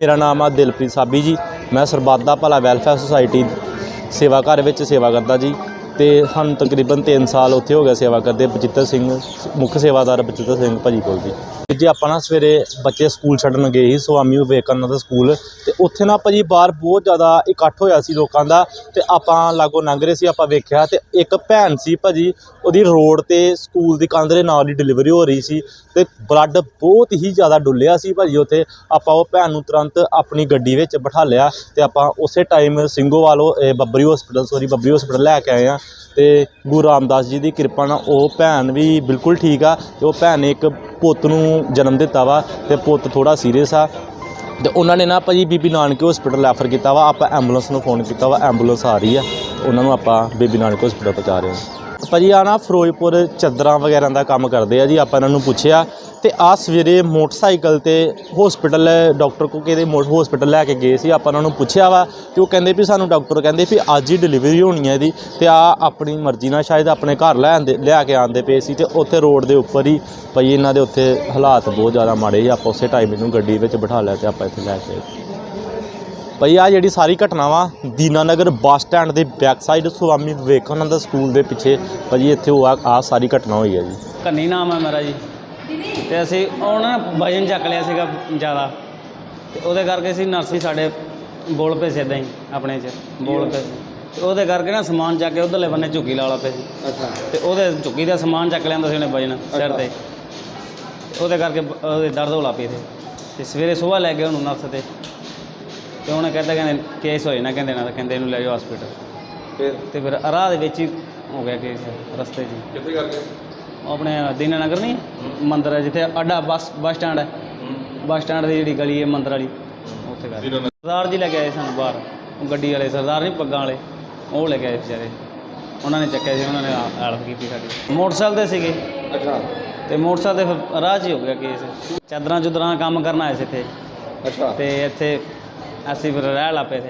ਮੇਰਾ ਨਾਮ ਆ ਦਿਲਪ੍ਰੀਤ ਸਾਬੀ ਜੀ। ਮੈਂ ਸਰਬੱਤ ਦਾ ਭਲਾ ਵੈਲਫੇਅਰ ਸੁਸਾਇਟੀ ਸੇਵਾ ਘਰ ਵਿੱਚ ਸੇਵਾ ਕਰਦਾ ਜੀ। ਤੇ ਸਾਨੂੰ ਤਕਰੀਬਨ 3 ਸਾਲ ਉੱਥੇ ਹੋ ਗਿਆ ਸੇਵਾ ਕਰਦੇ। ਬਚਿੱਤਰ ਸਿੰਘ, ਮੁੱਖ ਸੇਵਾਦਾਰ ਬਚਿੱਤਰ ਸਿੰਘ ਭਾਜੀ ਕੋਲ ਜੀ। ਜੇ ਆਪਾਂ ਨਾ ਸਵੇਰੇ ਬੱਚੇ ਸਕੂਲ ਛੱਡਣ ਗਏ ਸੀ ਸਵਾਮੀ ਵਿਵੇਕਾਨੰਦ ਸਕੂਲ, ਤੇ ਉੱਥੇ ਨਾ ਭਾਜੀ ਬਾਹਰ ਬਹੁਤ ਜ਼ਿਆਦਾ ਇਕੱਠ ਹੋਇਆ ਸੀ ਲੋਕਾਂ ਦਾ, ਤੇ ਆਪਾਂ ਲਾਗੋ ਲੰਘ ਰਹੇ ਸੀ, ਆਪਾਂ ਵੇਖਿਆ, ਤੇ ਇੱਕ ਭੈਣ ਸੀ ਭਾਜੀ, ਉਹਦੀ ਰੋਡ ਤੇ ਸਕੂਲ ਦੀ ਕੰਧ ਦੇ ਨਾਲ ਹੀ ਡਿਲੀਵਰੀ ਹੋ ਰਹੀ ਸੀ, ਤੇ ਬਲੱਡ ਬਹੁਤ ਹੀ ਜ਼ਿਆਦਾ ਡੁੱਲਿਆ ਸੀ ਭਾਜੀ ਉੱਥੇ, ਆਪਾਂ ਉਹ ਭੈਣ ਨੂੰ ਤੁਰੰਤ ਆਪਣੀ ਗੱਡੀ ਵਿੱਚ ਬਿਠਾ ਲਿਆ, ਤੇ ਆਪਾਂ ਉਸੇ ਟਾਈਮ ਸਿੰਘੋਵਾਲੋ, ਇਹ Babbari hospital sorry Babbari hospital ਲੈ ਕੇ ਆਏ ਆ ਤੇ ਗੁਰੂ ਰਾਮਦਾਸ ਜੀ ਦੀ ਕਿਰਪਾ ਨਾਲ ਉਹ ਭੈਣ ਵੀ ਬਿਲਕੁਲ ਠੀਕ ਆ, ਤੇ ਉਹ ਭੈਣ ਨੇ ਇੱਕ ਪੁੱਤ ਨੂੰ ਜਨਮ ਦਿੱਤਾ ਵਾ ਤੇ ਪੁੱਤ ਥੋੜਾ ਸੀਰੀਅਸ ਆ। ਤੇ ਉਹਨਾਂ ਨੇ ਨਾ ਭਾਜੀ ਬੀਬੀ ਨਾਨਕ ਹਸਪੀਟਲ ਰੈਫਰ ਕੀਤਾ ਵਾ, ਆਪਾਂ ਐਂਬੂਲੈਂਸ ਨੂੰ ਫੋਨ ਕੀਤਾ ਵਾ ਐਂਬੂਲੈਂਸ ਆ ਰਹੀ ਆ, ਉਹਨਾਂ ਨੂੰ ਆਪਾਂ ਬੀਬੀ ਨਾਨਕ ਹਸਪੀਟਲ ਪਹੁੰਚਾ ਰਹੇ ਹਾਂ। ਭਾਜੀ ਆ ਨਾ ਫਿਰੋਜ਼ਪੁਰ ਚੱਦਰਾਂ ਵਗੈਰਾ ਦਾ ਕੰਮ ਕਰਦੇ ਆ ਜੀ, ਆਪਾਂ ਇਹਨਾਂ ਨੂੰ ਪੁੱਛਿਆ ਤੇ ਆ ਸਵੇਰੇ ਮੋਟਰਸਾਈਕਲ ਤੇ ਹਸਪੀਟਲ ਡਾਕਟਰ ਕੋ ਕਿਹਦੇ ਹਸਪੀਟਲ ਲੈ ਕੇ ਗਏ ਸੀ, ਆਪਾਂ ਉਹਨਾਂ ਨੂੰ ਪੁੱਛਿਆ ਵਾ ਤੇ ਉਹ ਕਹਿੰਦੇ ਵੀ ਸਾਨੂੰ ਡਾਕਟਰ ਕਹਿੰਦੇ ਵੀ ਅੱਜ ਹੀ ਡਿਲੀਵਰੀ ਹੋਣੀ ਹੈ ਇਹਦੀ ਤੇ ਆ ਆਪਣੀ ਮਰਜ਼ੀ ਨਾਲ ਸ਼ਾਇਦ ਆਪਣੇ ਘਰ ਲੈ ਆਂਦੇ, ਲਿਆ ਕੇ ਆਂਦੇ ਪਏ ਸੀ ਤੇ ਉੱਥੇ ਰੋਡ ਦੇ ਉੱਪਰ ਹੀ ਭਾਈ ਇਹਨਾਂ ਦੇ ਉੱਥੇ ਹਾਲਾਤ ਬਹੁਤ ਜ਼ਿਆਦਾ ਮਾੜੇ ਸੀ, ਆਪਾਂ ਉਸੇ ਟਾਈਮ ਇਹਨੂੰ ਗੱਡੀ ਵਿੱਚ ਬਿਠਾ ਲਿਆ ਤੇ ਆਪਾਂ ਇੱਥੇ ਲੈ ਕੇ ਆਏ। ਭਾਈ ਆ ਜਿਹੜੀ ਸਾਰੀ ਘਟਨਾ ਵਾ, ਦੀਨਾਨਗਰ ਬੱਸ ਸਟੈਂਡ ਦੇ back side Swami Vivekananda school ਦੇ ਪਿੱਛੇ ਭਾਜੀ ਇੱਥੇ ਉਹ ਆ, ਆਹ ਸਾਰੀ ਘਟਨਾ ਹੋਈ ਹੈ ਜੀ ਕੰਨੀ ਨਾਮ ਹੈ ਮੇਰਾ ਜੀ ਤੇ ਅਸੀਂ ਉਹ ਨਾ ਵਜਨ ਚੱਕ ਲਿਆ ਸੀਗਾ ਜ਼ਿਆਦਾ। ਤੇ ਉਹਦੇ ਕਰਕੇ ਅਸੀਂ ਨਰਸੀ ਸਾਡੇ ਬੋਲ ਪਏ ਸੀ ਇੱਦਾਂ ਹੀ ਆਪਣੇ 'ਚ ਬੋਲ ਪਏ ਸੀ। ਤੇ ਉਹਦੇ ਕਰਕੇ ਨਾ ਸਮਾਨ ਚੱਕ ਕੇ ਉਧਰਲੇ ਬੰਨੇ ਝੁੱਗੀ ਲਾ ਲਾ ਪਏ ਸੀ। ਅੱਛਾ। ਤੇ ਉਹਦੇ ਝੁੱਗੀ ਦਾ ਸਮਾਨ ਚੱਕ ਲਿਆਂਦਾ ਸੀ ਉਹਨੇ ਵਜਨ ਸਿਰ ਤੇ। ਤੇ ਉਹਦੇ ਕਰਕੇ ਬ- ਉਹਦੇ ਦਰਦ ਹੋਲਾ ਪਈ ਤੇ ਤੇ ਸਵੇਰੇ ਸਵੇਰ ਲੈ ਗਏ ਉਹਨੂੰ ਨਰਸ ਤੇ। ਤੇ ਉਹਨੇ ਕਹਿੰਦਾ ਕਹਿੰਦੇ ਕੇਸ ਹੋਏ ਨਾ ਕਹਿੰਦੇ ਨਾ ਤਾਂ ਕਹਿੰਦੇ ਇਹਨੂੰ ਲੈ ਜਾਓ ਹਸਪੀਟਲ ਫਿਰ? ਤੇ ਫਿਰ ਰਾਹ ਦੇ ਵਿੱਚ ਹੀ ਹੋ ਗਿਆ ਕੇਸ ਰਸਤੇ 'ਚ। ਕਿੱਥੇ ਕਰਕੇ ਉਹ ਆਪਣੇ ਦੀਨਾਨਗਰ ਨਹੀਂ ਮੰਦਿਰ ਹੈ ਜਿੱਥੇ ਅੱਡਾ ਬੱਸ ਬੱਸ ਸਟੈਂਡ ਹੈ। ਬੱਸ ਸਟੈਂਡ ਦੀ ਜਿਹੜੀ ਗਲੀ ਹੈ ਮੰਦਿਰ ਵਾਲੀ ਉੱਥੇ ਕਰ ਸਰਦਾਰ ਜੀ ਲੈ ਕੇ ਆਏ ਸਾਨੂੰ ਬਾਹਰ ਉਹ ਗੱਡੀ ਵਾਲੇ ਸਰਦਾਰ ਨਹੀਂ ਪੱਗਾਂ ਵਾਲੇ ਉਹ ਲੈ ਕੇ ਆਏ ਵਿਚਾਰੇ। ਉਹਨਾਂ ਨੇ ਚੱਕਿਆ ਸੀ ਉਹਨਾਂ ਨੇ ਹੈਲਪ ਕੀਤੀ ਸਾਡੀ। ਮੋਟਰਸਾਈਕਲ ਤੇ ਸੀਗੇ। ਅੱਛਾ। ਤੇ ਮੋਟਰਸਾਈਕਲ ਤੇ ਫਿਰ ਰਾਹ 'ਚ ਹੀ ਹੋ ਗਿਆ ਕੇਸ। ਚਾਦਰਾਂ ਚੁਦਰਾਂ ਕੰਮ ਕਰਨ ਆਏ ਸੀ ਇੱਥੇ। ਅੱਛਾ। ਤੇ ਇੱਥੇ ਅਸੀਂ ਫਿਰ ਰਹਿ ਲਾ ਪਏ ਸੀ